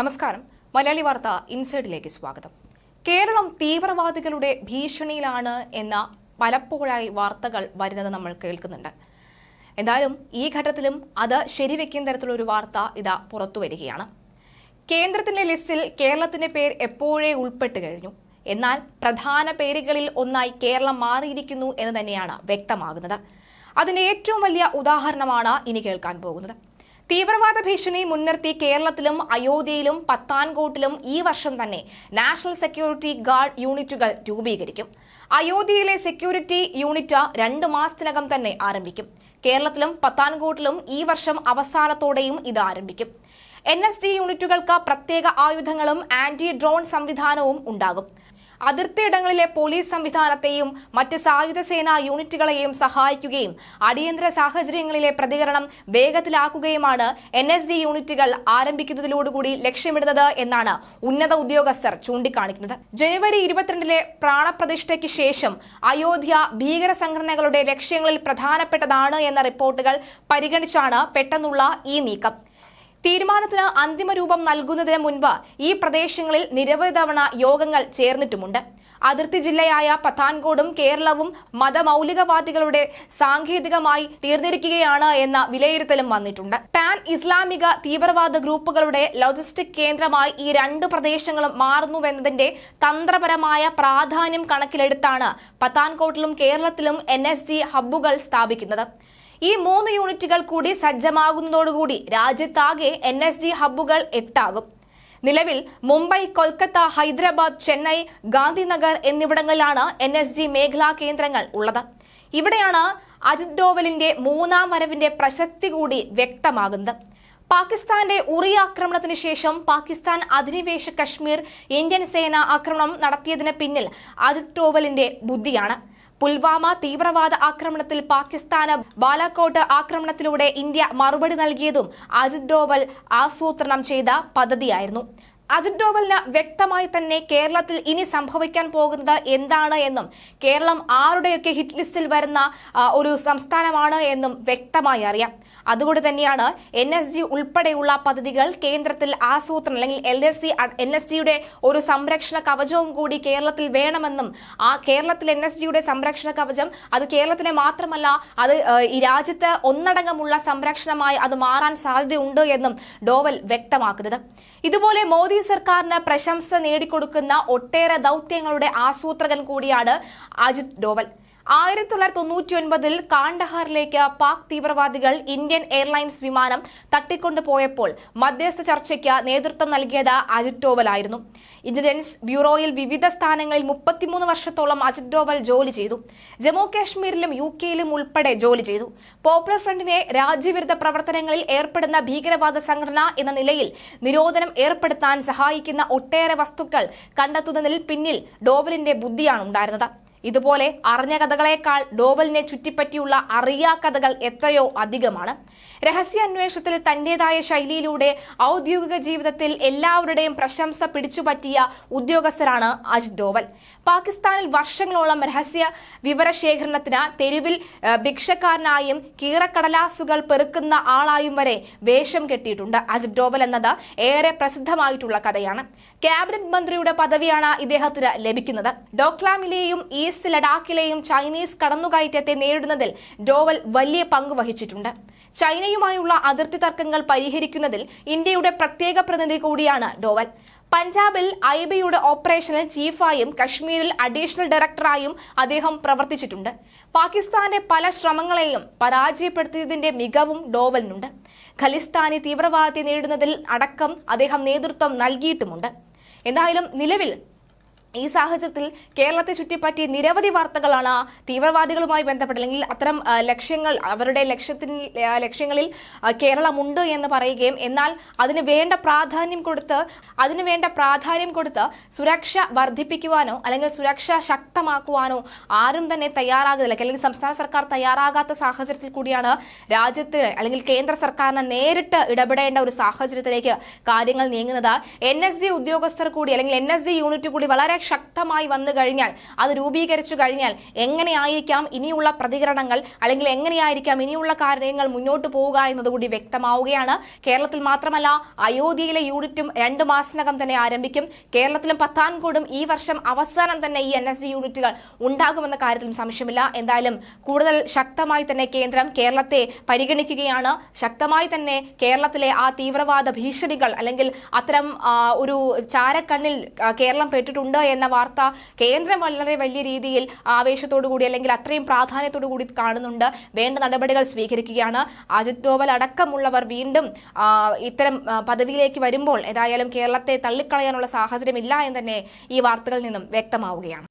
നമസ്കാരം. മലയാളി വാർത്ത ഇൻസൈഡിലേക്ക് സ്വാഗതം. കേരളം തീവ്രവാദികളുടെ ഭീഷണിയിലാണ് എന്ന പലപ്പോഴായി വാർത്തകൾ വരുന്നത് നമ്മൾ കേൾക്കുന്നുണ്ട്. എന്തായാലും ഈ ഘട്ടത്തിലും അത് ശരിവെക്കുന്ന തരത്തിലുള്ള ഒരു വാർത്ത ഇതാ പുറത്തു വരികയാണ്. കേന്ദ്രത്തിന്റെ ലിസ്റ്റിൽ കേരളത്തിന്റെ പേര് എപ്പോഴേ ഉൾപ്പെട്ട് കഴിഞ്ഞു? എന്നാൽ പ്രധാന പേരുകളിൽ ഒന്നായി കേരളം മാറിയിരിക്കുന്നു എന്ന് തന്നെയാണ് വ്യക്തമാകുന്നത്. അതിന്റെ ഏറ്റവും വലിയ ഉദാഹരണമാണ് ഇനി കേൾക്കാൻ പോകുന്നത്. തീവ്രവാദ ഭീഷണി മുൻനിർത്തി കേരളത്തിലും അയോധ്യയിലും പത്താൻകോട്ടിലും ഈ വർഷം തന്നെ നാഷണൽ സെക്യൂരിറ്റി ഗാർഡ് യൂണിറ്റുകൾ രൂപീകരിക്കും. അയോധ്യയിലെ സെക്യൂരിറ്റി യൂണിറ്റ് രണ്ട് മാസത്തിനകം തന്നെ ആരംഭിക്കും. കേരളത്തിലും പത്താൻകോട്ടിലും ഈ വർഷം അവസാനത്തോടെയും ഇത് ആരംഭിക്കും. എൻ യൂണിറ്റുകൾക്ക് പ്രത്യേക ആയുധങ്ങളും ആന്റി ഡ്രോൺ സംവിധാനവും ഉണ്ടാകും. അതിർത്തിയിടങ്ങളിലെ പോലീസ് സംവിധാനത്തെയും മറ്റ് സായുധ സേനാ യൂണിറ്റുകളെയും സഹായിക്കുകയും അടിയന്തര സാഹചര്യങ്ങളിലെ പ്രതികരണം വേഗത്തിലാക്കുകയുമാണ് എൻ എസ് ജി യൂണിറ്റുകൾ ആരംഭിക്കുന്നതിലോടുകൂടി ലക്ഷ്യമിടുന്നത് എന്നാണ് ഉന്നത ഉദ്യോഗസ്ഥർ ചൂണ്ടിക്കാണിക്കുന്നത്. ജനുവരി ഇരുപത്തിരണ്ടിലെ പ്രാണപ്രതിഷ്ഠയ്ക്ക് ശേഷം അയോധ്യ ഭീകര സംഘടനകളുടെ ലക്ഷ്യങ്ങളിൽ പ്രധാനപ്പെട്ടതാണ് എന്ന റിപ്പോർട്ടുകൾ പരിഗണിച്ചാണ് പെട്ടെന്നുള്ള ഈ നീക്കം. തീരുമാനത്തിന് അന്തിമ രൂപം നൽകുന്നതിന് മുൻപ് ഈ പ്രദേശങ്ങളിൽ നിരവധി തവണ യോഗങ്ങൾ ചേർന്നിട്ടുമുണ്ട്. അതിർത്തി ജില്ലയായ പത്താൻകോടും കേരളവും മതമൗലികവാദികളുടെ സാങ്കേതികമായി തീർന്നിരിക്കുകയാണ് എന്ന വിലയിരുത്തലും വന്നിട്ടുണ്ട്. പാൻ ഇസ്ലാമിക തീവ്രവാദ ഗ്രൂപ്പുകളുടെ ലോജിസ്റ്റിക് കേന്ദ്രമായി ഈ രണ്ട് പ്രദേശങ്ങളും മാറുന്നുവെന്നതിന്റെ തന്ത്രപരമായ പ്രാധാന്യം കണക്കിലെടുത്താണ് പത്താൻകോട്ടിലും കേരളത്തിലും എൻ ഹബ്ബുകൾ സ്ഥാപിക്കുന്നത്. ഈ മൂന്ന് യൂണിറ്റുകൾ കൂടി സജ്ജമാകുന്നതോടുകൂടി രാജ്യത്താകെ എൻ എസ് ജി ഹബ്ബുകൾ എട്ടാകും. നിലവിൽ മുംബൈ കൊൽക്കത്ത ഹൈദരാബാദ് ചെന്നൈ ഗാന്ധിനഗർ എന്നിവിടങ്ങളിലാണ് എൻ എസ് ജി മേഖലാ കേന്ദ്രങ്ങൾ ഉള്ളത്. ഇവിടെയാണ് അജിത് ഡോവലിന്റെ മൂന്നാം വരവിന്റെ പ്രസക്തി കൂടി വ്യക്തമാകുന്നത്. പാകിസ്ഥാന്റെ ഉറി ആക്രമണത്തിന് ശേഷം പാകിസ്ഥാൻ അധിനിവേശ കശ്മീർ ഇന്ത്യൻ സേന ആക്രമണം നടത്തിയതിന് പിന്നിൽ അജിത് ഡോവലിന്റെ ബുദ്ധിയാണ്. പുൽവാമ തീവ്രവാദ ആക്രമണത്തിൽ പാകിസ്ഥാന് ബാലാക്കോട്ട് ആക്രമണത്തിലൂടെ ഇന്ത്യ മറുപടി നൽകിയതും അജിത് ഡോവൽ ആസൂത്രണം ചെയ്ത പദ്ധതിയായിരുന്നു. അജിത് ഡോവലിന് വ്യക്തമായി തന്നെ കേരളത്തിൽ ഇനി സംഭവിക്കാൻ പോകുന്നത് എന്താണ് എന്നും കേരളം ആരുടെയൊക്കെ ഹിറ്റ് ലിസ്റ്റിൽ വരുന്ന ഒരു സംസ്ഥാനമാണ് എന്നും വ്യക്തമായി അറിയാം. അതുകൊണ്ട് തന്നെയാണ് എൻ എസ് ജി ഉൾപ്പെടെയുള്ള പദ്ധതികൾ കേന്ദ്രത്തിൽ ആസൂത്രണം അല്ലെങ്കിൽ L S C N S ജിയുടെ ഒരു സംരക്ഷണ കവചവും കൂടി കേരളത്തിൽ വേണമെന്നും ആ കേരളത്തിൽ എൻ എസ് ജിയുടെ സംരക്ഷണ കവചം അത് കേരളത്തിനെ മാത്രമല്ല അത് ഈ രാജ്യത്ത് ഒന്നടങ്കമുള്ള സംരക്ഷണമായി അത് മാറാൻ സാധ്യതയുണ്ട് എന്നും ഡോവൽ വ്യക്തമാക്കുന്നത്. ഇതുപോലെ മോദി സർക്കാരിന് പ്രശംസ നേടിക്കൊടുക്കുന്ന ഒട്ടേറെ ദൗത്യങ്ങളുടെ ആസൂത്രകൻ കൂടിയാണ് അജിത് ഡോവൽ. ആയിരത്തി തൊള്ളായിരത്തി തൊണ്ണൂറ്റി ഒൻപതിൽ കാണ്ഡഹാറിലേക്ക് പാക് തീവ്രവാദികൾ ഇന്ത്യൻ എയർലൈൻസ് വിമാനം തട്ടിക്കൊണ്ടുപോയപ്പോൾ മധ്യസ്ഥ ചർച്ചയ്ക്ക് നേതൃത്വം നൽകിയത് അജിത് ഡോവലായിരുന്നു ഇന്റലിജൻസ് ബ്യൂറോയിൽ വിവിധ സ്ഥാനങ്ങളിൽ മുപ്പത്തിമൂന്ന് വർഷത്തോളം അജിത് ഡോവൽ ജോലി ചെയ്തു. ജമ്മു കാശ്മീരിലും യു കെയിലും ഉൾപ്പെടെ ജോലി ചെയ്തു. പോപ്പുലർ ഫ്രണ്ടിനെ രാജ്യവിരുദ്ധ പ്രവർത്തനങ്ങളിൽ ഏർപ്പെടുന്ന ഭീകരവാദ സംഘടന എന്ന നിലയിൽ നിരോധനം ഏർപ്പെടുത്താൻ സഹായിക്കുന്ന ഒട്ടേറെ വസ്തുക്കൾ കണ്ടെത്തുന്നതിൽ പിന്നിൽ ഡോവലിന്റെ ബുദ്ധിയാണ് ഉണ്ടായിരുന്നത്. ഇതുപോലെ അറിഞ്ഞ കഥകളേക്കാൾ ഡോവലിനെ ചുറ്റിപ്പറ്റിയുള്ള അറിയാ കഥകൾ എത്രയോ അധികമാണ്. രഹസ്യാന്വേഷണത്തിൽ തന്റേതായ ശൈലിയിലൂടെ ഔദ്യോഗിക ജീവിതത്തിൽ എല്ലാവരുടെയും പ്രശംസ പിടിച്ചുപറ്റിയ ഉദ്യോഗസ്ഥരാണ് അജിത് ഡോവൽ. പാകിസ്ഥാനിൽ വർഷങ്ങളോളം രഹസ്യ വിവരശേഖരണത്തിന് തെരുവിൽ ഭിക്ഷക്കാരനായും കീറക്കടലാസുകൾ പെറുക്കുന്ന ആളായും വരെ വേഷം കെട്ടിയിട്ടുണ്ട്. അജിത് ഡോവൽ എന്നത് ഏറെ പ്രസിദ്ധമായിട്ടുള്ള കഥയാണ്. ക്യാബിനറ്റ് മന്ത്രിയുടെ പദവിയാണ് ഇദ്ദേഹത്തിന് ലഭിക്കുന്നത്. ഡോക്ലാമിലെയും ഈസ്റ്റ് ലഡാക്കിലെയും ചൈനീസ് കടന്നുകയറ്റത്തെ നേരിടുന്നതിൽ ഡോവൽ വലിയ പങ്ക് വഹിച്ചിട്ടുണ്ട്. ചൈനയുമായുള്ള അതിർത്തി തർക്കങ്ങൾ പരിഹരിക്കുന്നതിൽ ഇന്ത്യയുടെ പ്രത്യേക പ്രതിനിധി കൂടിയാണ് ഡോവൽ. പഞ്ചാബിൽ ഐ ഐബിയുടെ ഓപ്പറേഷണൽ ചീഫായും കശ്മീരിൽ അഡീഷണൽ ഡയറക്ടറായും അദ്ദേഹം പ്രവർത്തിച്ചിട്ടുണ്ട്. പാകിസ്ഥാന്റെ പല ശ്രമങ്ങളെയും പരാജയപ്പെടുത്തിയതിന്റെ മികവും ഡോവലിനുണ്ട്. ഖലിസ്ഥാനി തീവ്രവാദത്തെ നേരിടുന്നതിൽ അടക്കം അദ്ദേഹം നേതൃത്വം നൽകിയിട്ടുമുണ്ട്. എന്തായാലും നിലവിൽ ഈ സാഹചര്യത്തിൽ കേരളത്തെ ചുറ്റിപ്പറ്റി നിരവധി വാർത്തകളാണ് തീവ്രവാദികളുമായി ബന്ധപ്പെട്ട് അല്ലെങ്കിൽ അത്തരം ലക്ഷ്യങ്ങൾ അവരുടെ ലക്ഷ്യത്തിന് ലക്ഷ്യങ്ങളിൽ കേരളമുണ്ട് എന്ന് പറയുകയും എന്നാൽ അതിന് വേണ്ട പ്രാധാന്യം കൊടുത്ത് അതിന് വേണ്ട പ്രാധാന്യം കൊടുത്ത് സുരക്ഷ വർദ്ധിപ്പിക്കുവാനോ അല്ലെങ്കിൽ സുരക്ഷ ശക്തമാക്കുവാനോ ആരും തന്നെ തയ്യാറാകുന്നില്ല. അല്ലെങ്കിൽ സംസ്ഥാന സർക്കാർ തയ്യാറാകാത്ത സാഹചര്യത്തിൽ കൂടിയാണ് രാജ്യത്ത് അല്ലെങ്കിൽ കേന്ദ്ര സർക്കാരിന് നേരിട്ട് ഇടപെടേണ്ട ഒരു സാഹചര്യത്തിലേക്ക് കാര്യങ്ങൾ നീങ്ങുന്നത്. എൻ ഉദ്യോഗസ്ഥർ കൂടി അല്ലെങ്കിൽ എൻ യൂണിറ്റ് കൂടി വളരെ ശക്തമായി വന്നു കഴിഞ്ഞാൽ അത് രൂപീകരിച്ചു കഴിഞ്ഞാൽ എങ്ങനെയായിരിക്കാം ഇനിയുള്ള പ്രതികരണങ്ങൾ അല്ലെങ്കിൽ എങ്ങനെയായിരിക്കാം ഇനിയുള്ള കാര്യങ്ങൾ മുന്നോട്ട് പോവുക എന്നതുകൂടി വ്യക്തമാവുകയാണ്. കേരളത്തിൽ മാത്രമല്ല അയോധ്യയിലെ യൂണിറ്റും രണ്ട് മാസത്തിനകം തന്നെ ആരംഭിക്കും. കേരളത്തിലും പത്താൻകോടും ഈ വർഷം അവസാനം തന്നെ ഈ എൻ എസ് ജി യൂണിറ്റുകൾ ഉണ്ടാകുമെന്ന കാര്യത്തിലും സംശയമില്ല. എന്തായാലും കൂടുതൽ ശക്തമായി തന്നെ കേന്ദ്രം കേരളത്തെ പരിഗണിക്കുകയാണ്. ശക്തമായി തന്നെ കേരളത്തിലെ ആ തീവ്രവാദ ഭീഷണികൾ അല്ലെങ്കിൽ അത്തരം ഒരു ചാരക്കണ്ണിൽ കേരളം പെട്ടിട്ടുണ്ട് എന്ന വാർത്ത കേന്ദ്രം വളരെ വലിയ രീതിയിൽ ആവേശത്തോടു കൂടി അല്ലെങ്കിൽ അത്രയും പ്രാധാന്യത്തോടു കൂടി കാണുന്നുണ്ട്. വേണ്ട നടപടികൾ സ്വീകരിക്കുകയാണ്. അജിത് ഡോവൽ അടക്കമുള്ളവർ വീണ്ടും ഇത്തരം പദവിയിലേക്ക് വരുമ്പോൾ ഏതായാലും കേരളത്തെ തള്ളിക്കളയാനുള്ള സാഹചര്യമില്ല എന്ന് തന്നെ ഈ വാർത്തകളിൽ നിന്നും വ്യക്തമാവുകയാണ്.